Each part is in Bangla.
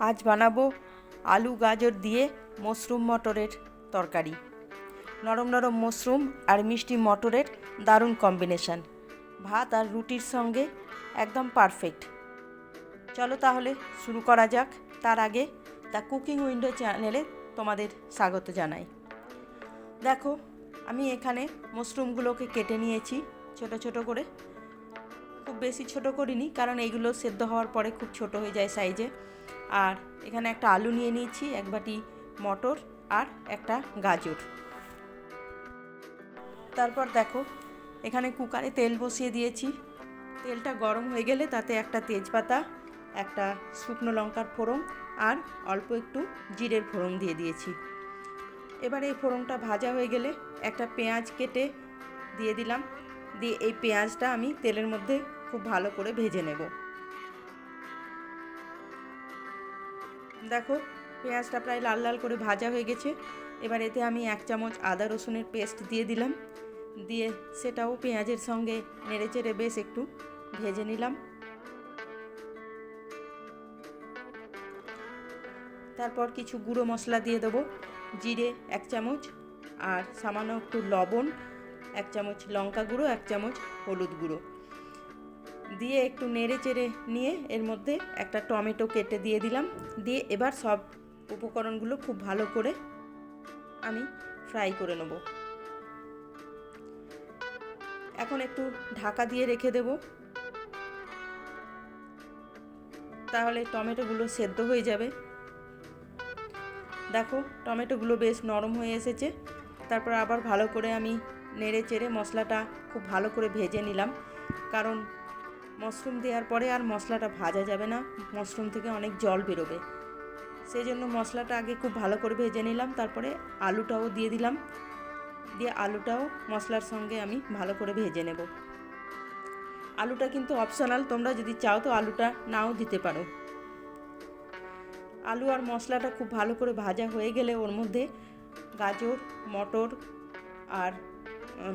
আজ বানাবো আলু, গাজর দিয়ে মশরুম মটরের তরকারি। নরম নরম মশরুম আর মিষ্টি মটরের দারুণ কম্বিনেশান ভাত আর রুটির সঙ্গে একদম পারফেক্ট চলো তাহলে শুরু করা যাক। তার আগে দ্য কুকিং উইন্ডো চ্যানেলে তোমাদের স্বাগত জানাই। দেখো, আমি এখানে মশরুমগুলোকে কেটে নিয়েছি, ছোট ছোট করে। বেশি ছোট করিনি, কারণ এইগুলো সেদ্ধ হওয়ার পরে খুব ছোট হয়ে যায় সাইজে আর এখানে একটা আলু নিয়ে নিয়েছি, এক বাটি মটর আর একটা গাজর। তারপর দেখো, এখানে কুকারে তেল বসিয়ে দিয়েছি। তেলটা গরম হয়ে গেলে তাতে একটা তেজপাতা, একটা শুকনো লঙ্কার ফোড়ন আর অল্প একটু জিরের ফোড়ন দিয়ে দিয়েছি। এবার এই ফোড়নটা ভাজা হয়ে গেলে একটা পেঁয়াজ কেটে দিয়ে দিলাম। দিয়ে এই পেঁয়াজটা আমি তেলের মধ্যে খুব ভালো করে ভেজে নেব। দেখো, পেঁয়াজটা প্রায় লাল লাল করে ভাজা হয়ে গেছে। এবার এতে আমি এক চামচ আদা রসুনের পেস্ট দিয়ে দিলাম। দিয়ে সেটাও পেঁয়াজের সঙ্গে নেড়ে চেড়ে বেশ একটু ভেজে নিলাম। তারপর কিছু গুঁড়ো মশলা দিয়ে দেবো, জিরে এক চামচ আর সামান্য একটু লবণ, এক চামচ লঙ্কা গুঁড়ো, এক চামচ হলুদ গুঁড়ো। দিয়ে একটু নেড়ে চেড়ে নিয়ে এর মধ্যে একটা টমেটো কেটে দিয়ে দিলাম। দিয়ে এবার সব উপকরণগুলো খুব ভালো করে আমি ফ্রাই করে নেব। এখন একটু ঢাকা দিয়ে রেখে দেব। তাহলে টমেটোগুলো সেদ্ধ হয়ে যাবে। দেখো, টমেটোগুলো বেশ নরম হয়ে এসেছে। তারপর আবার ভালো করে আমি নেড়ে চেড়ে মশলাটা খুব ভালো করে ভেজে নিলাম। কারণ মশরুম দেওয়ার পরে আর মশলাটা ভাজা যাবে না। মশরুম থেকে অনেক জল বেরোবে। সেই জন্য মশলাটা আগে খুব ভালো করে ভেজে নিলাম, তারপরে আলুটাও দিয়ে দিলাম। দিয়ে আলুটাও মশলার সঙ্গে আমি ভালো করে ভেজে নেব। আলুটা কিন্তু অপশনাল তোমরা যদি চাও তো আলুটা নাও দিতে পারো। আলু আর মশলাটা খুব ভালো করে ভাজা হয়ে গেলে ওর মধ্যে গাজর, মটর আর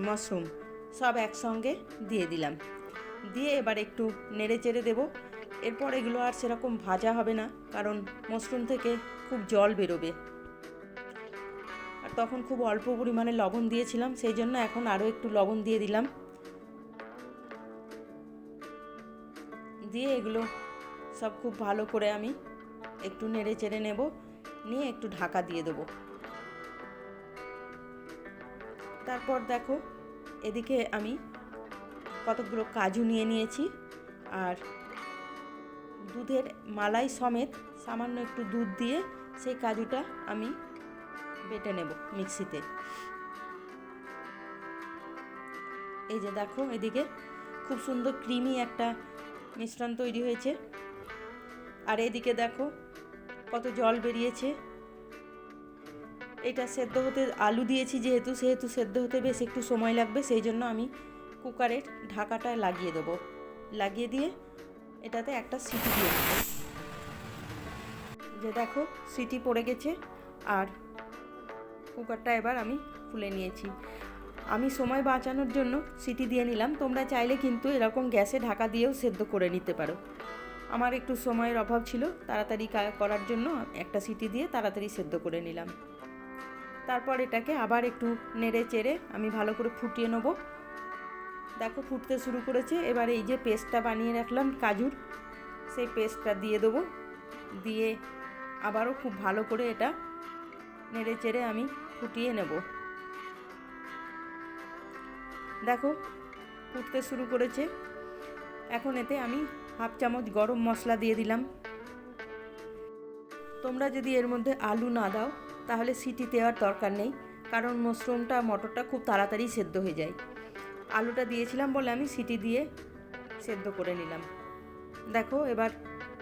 মাশরুম সব একসঙ্গে দিয়ে দিলাম। দিয়ে এবার একটু নেড়ে চেড়ে দেবো। এরপর এগুলো আর সেরকম ভাজা হবে না, কারণ মাশরুম থেকে খুব জল বেরোবে। আর তখন খুব অল্প পরিমাণে লবণ দিয়েছিলাম, সেই জন্য এখন আরও একটু লবণ দিয়ে দিলাম। দিয়ে এগুলো সব খুব ভালো করে আমি একটু নেড়ে চেড়ে নেব, নিয়ে একটু ঢাকা দিয়ে দেবো। তারপর দেখো, এদিকে আমি কতগুলো কাজু নিয়ে নিয়েছি আর দুধের মালাই সমেত সামান্য একটু দুধ দিয়ে সেই কাজুটা আমি বেটে নেব মিক্সিতে। এই যে দেখো, এদিকে খুব সুন্দর ক্রিমি একটা মিশ্রণ তৈরি হয়েছে। আর এদিকে দেখো কত জল বেরিয়েছে। এটা সেদ্ধ হতে আলু দিয়েছি যেহেতু, সেহেতু সেদ্ধ হতে বেশ একটু সময় লাগবে, সেই জন্য আমি কুকারের ঢাকাটা লাগিয়ে দেবো। লাগিয়ে দিয়ে এটাতে একটা সিটি দিয়ে দেবো। যে দেখো, সিটি পড়ে গেছে আর কুকারটা এবার আমি খুলে নিয়েছি। আমি সময় বাঁচানোর জন্য সিটি দিয়ে নিলাম। তোমরা চাইলে কিন্তু এরকম গ্যাসে ঢাকা দিয়েও সেদ্ধ করে নিতে পারো। আমার একটু সময়ের অভাব ছিল, তাড়াতাড়ি করার জন্য একটা সিটি দিয়ে তাড়াতাড়ি সেদ্ধ করে নিলাম। তারপর এটাকে আবার একটু নেড়ে চেড়ে আমি ভালো করে ফুটিয়ে নেব। দেখো, ফুটতে শুরু করেছে। এবার এই যে পেস্টটা বানিয়ে রাখলাম, কাজুর, সেই পেস্টটা দিয়ে দেবো। দিয়ে আবারও খুব ভালো করে এটা নেড়ে চেড়ে আমি ফুটিয়ে নেব। দেখো, ফুটতে শুরু করেছে। এখন এতে আমি হাফ চামচ গরম মশলা দিয়ে দিলাম। তোমরা যদি এর মধ্যে আলু না দাও, তাহলে সিটি দেওয়ার দরকার নেই, কারণ মশরুমটা, মটরটা খুব তাড়াতাড়ি সেদ্ধ হয়ে যায়। আলুটা দিয়েছিলাম বলে আমি সিটি দিয়ে সেদ্ধ করে নিলাম। দেখো এবার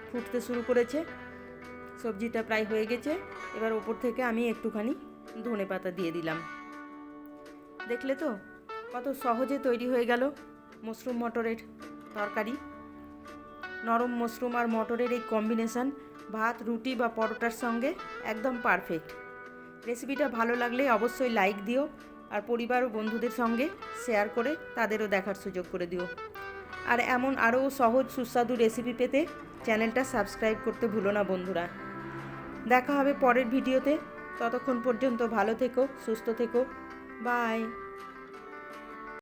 ফুটতে শুরু করেছে। সবজিটা প্রায় হয়ে গেছে। এবার ওপর থেকে আমি একটুখানি ধনে পাতা দিয়ে দিলাম। দেখলে তো কত সহজে তৈরি হয়ে গেল মশরুম মটরের তরকারি। নরম মশরুম আর মটরের এই কম্বিনেশান ভাত, রুটি বা পরোটার সঙ্গে একদম পারফেক্ট। রেসিপিটা ভালো লাগলে অবশ্যই লাইক দিও আর পরিবার ও বন্ধুদের সঙ্গে শেয়ার করে তাদেরও দেখার সুযোগ করে দিও। আর এমন আরও সহজ, সুস্বাদু রেসিপি পেতে চ্যানেলটা সাবস্ক্রাইব করতে ভুলো না বন্ধুরা। দেখা হবে পরের ভিডিওতে ততক্ষণ পর্যন্ত ভালো থেকো, সুস্থ থেকো। বাই